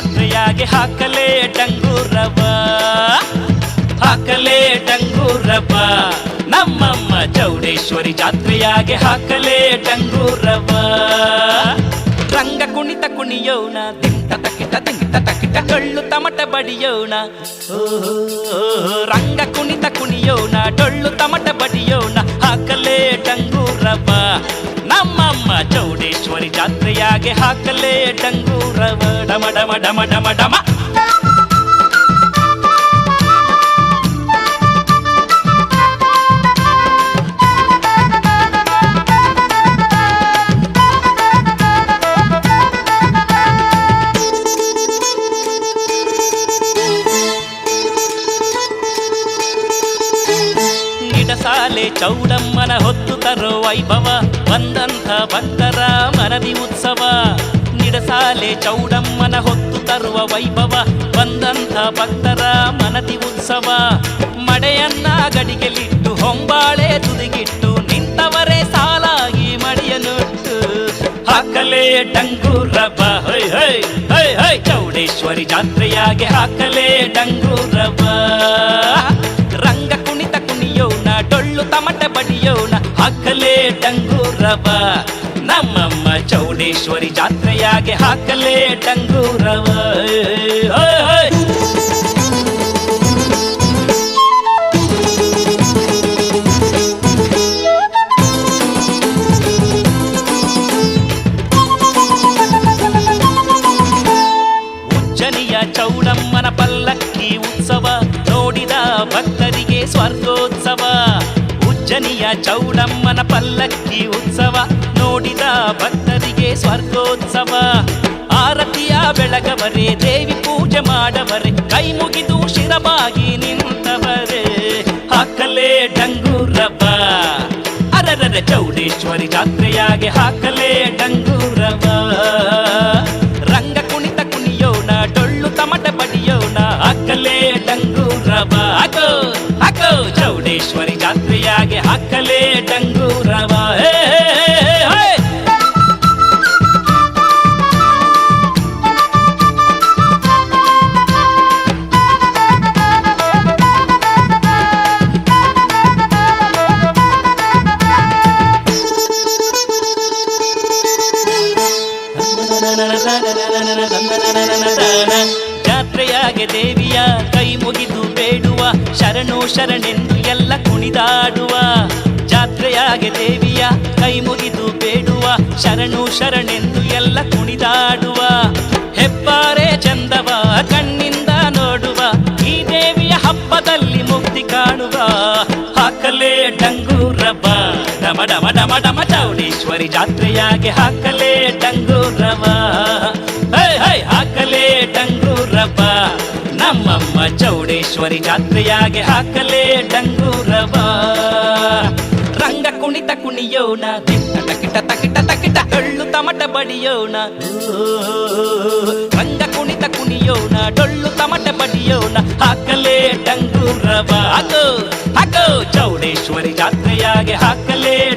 ಜಾತ್ರಿಯಾಗೆ ಹಾಕಲೇ ಡಂಗೂರವ. ಹಾಕಲೇ ಡಂಗೂರವ. ನಮ್ಮಮ್ಮ ಚೌಡೇಶ್ವರಿ ಜಾತ್ರೆಯಾಗಿ ಹಾಕಲೇ ಡಂಗೂರವ. ರಂಗ ಕುಣಿತ ಕುಣಿಯೋಣ, ತಿಂತ ತಕಿತ ತಿಂತ ತಕಿಟ ಕಳ್ಳು ತಮಟ ಬಡಿಯೋಣ. ರಂಗ ಕುಣಿತ ಕುಣಿಯೋಣ, ಡೊಳ್ಳು ತಮಟ ಬಡಿಯೋಣ, ಹಾಕಲೇ ಡಂಗೂರವ. ಜಾತ್ರೆಯಾಗೆ ಹಾಕಲೇ ಡಂಗೂರವ. ಡಮ ಡಮ ಡಮ ಡಮ ಡಮ. ನಿಡಸಾಲೆ ಚೌಡಮ್ಮನ ಹೊತ್ತು ತರೋ ವೈಭವ ಬಂದಂತ ಭಕ್ತರ ಮನದಿ ಉತ್ಸವ. ನಿಡಸಾಲೆ ಚೌಡಮ್ಮನ ಹೊತ್ತು ತರುವ ವೈಭವ, ಬಂದಂಥ ಭಕ್ತರ ಮನದಿ ಉತ್ಸವ. ಮಡೆಯನ್ನ ಗಡಿಗೆಲಿಟ್ಟು, ಹೊಂಬಾಳೆ ತುದಿಗಿಟ್ಟು, ನಿಂತವರೇ ಸಾಲಾಗಿ ಮಡಿಯನುಟ್ಟು. ಹಾಕಲೇ ಡಂಗೂರ ಹೈ ಹೈ ಹೈ ಹೈ, ಚೌಡೇಶ್ವರಿ ಜಾತ್ರೆಯಾಗೆ ಹಾಕಲೇ ಡಂಗೂರವ ಡಂಗೂರವ ನಮ್ಮಮ್ಮ ಚೌಡೇಶ್ವರಿ ಜಾತ್ರೆಯಾಗೆ ಹಾಕಲೇ ಡಂಗೂರವ. ಉಜ್ಜನಿಯ ಚೌಡಮ್ಮನ ಪಲ್ಲಕ್ಕಿ ಉತ್ಸವ ನೋಡಿದ ಭಕ್ತರಿಗೆ ಸ್ವರ್ಗೋತ್ಸವ ಉಜ್ಜನಿಯ ಚೌಡಮ್ಮನ ಪಲ್ಲಕ್ಕಿ ಉತ್ಸವ ನೋಡಿದ ಭಕ್ತರಿಗೆ ಸ್ವರ್ಗೋತ್ಸವ. ಆರತಿಯ ಬೆಳಗವರೆ, ದೇವಿ ಪೂಜೆ ಮಾಡವರೆ, ಕೈ ಮುಗಿದು ಶಿರಬಾಗಿ ನಿಂತವರೆ. ಹಾಕಲೇ ಡಂಗೂರವ ಅರರರ ಚೌಡೇಶ್ವರಿ ಜಾತ್ರೆಯಾಗೆ ಹಾಕಲೇ ಡಂಗೂರವ ರಂಗ ಕುಣಿತ ಕುಣಿಯೋಣ, ಡೊಳ್ಳು ತಮಟ ಬಡಿಯೋಣ ಹಾಕಲೇ ಡಂಗೂರವ ಹಾಕೋ ಹಾಕೋ, ಚೌಡೇಶ್ವರಿ ಜಾತ್ರೆಯಾಗೆ ಹಾಕಲೇ ಡಂಗೂರವ ಜಾತ್ರೆಯಾಗೆ ದೇವಿಯ ಕೈ ಮುಗಿದು ಬೇಡುವ, ಶರಣು ಶರಣೆಂದು ಎಲ್ಲ ಕುಣಿದಾಡುವ. ಜಾತ್ರೆಯಾಗೆ ದೇವಿಯ ಕೈ ಮುಗಿದು ಬೇಡುವ, ಶರಣು ಶರಣೆಂದು ಎಲ್ಲ ಕುಣಿದಾಡುವ. ಹೆಬ್ಬಾರೆ ಚಂದವ, ಕಣ್ಣಿಂದ ನೋಡುವ, ಈ ದೇವಿಯ ಹಬ್ಬದಲ್ಲಿ ಮುಕ್ತಿ ಕಾಣುವ. ಹಾಕಲೇ ಡಂಗೂರಬ್ಬ, ಡಮ ಡಮ ಡಮ ಡಮ ಚೌಡೇಶ್ವರಿ ಜಾತ್ರೆಯಾಗೆ ಹಾಕಲೇ ಚೌಡೇಶ್ವರಿ ಜಾತ್ರೆಯಾಗೆ ಹಾಕಲೇ ಡಂಗೂರವ ರಂಗ ಕುಣಿತ ಕುಣಿಯೋಣ, ತಿಟ್ಟ ತಕಿಟ ತಕಿಟ ತಕಿಟ ಡೊಳ್ಳು ತಮಟ ಬಡಿಯೋಣ. ರಂಗ ಕುಣಿತ ಕುಣಿಯೋಣ, ಡೊಳ್ಳು ತಮಟ ಬಡಿಯೋಣ. ಹಾಕಲೇ ಡಂಗೂರವ ಹಾಕೋ ಹಾಕೋ, ಚೌಡೇಶ್ವರಿ ಜಾತ್ರೆಯಾಗೆ ಹಾಕಲೇ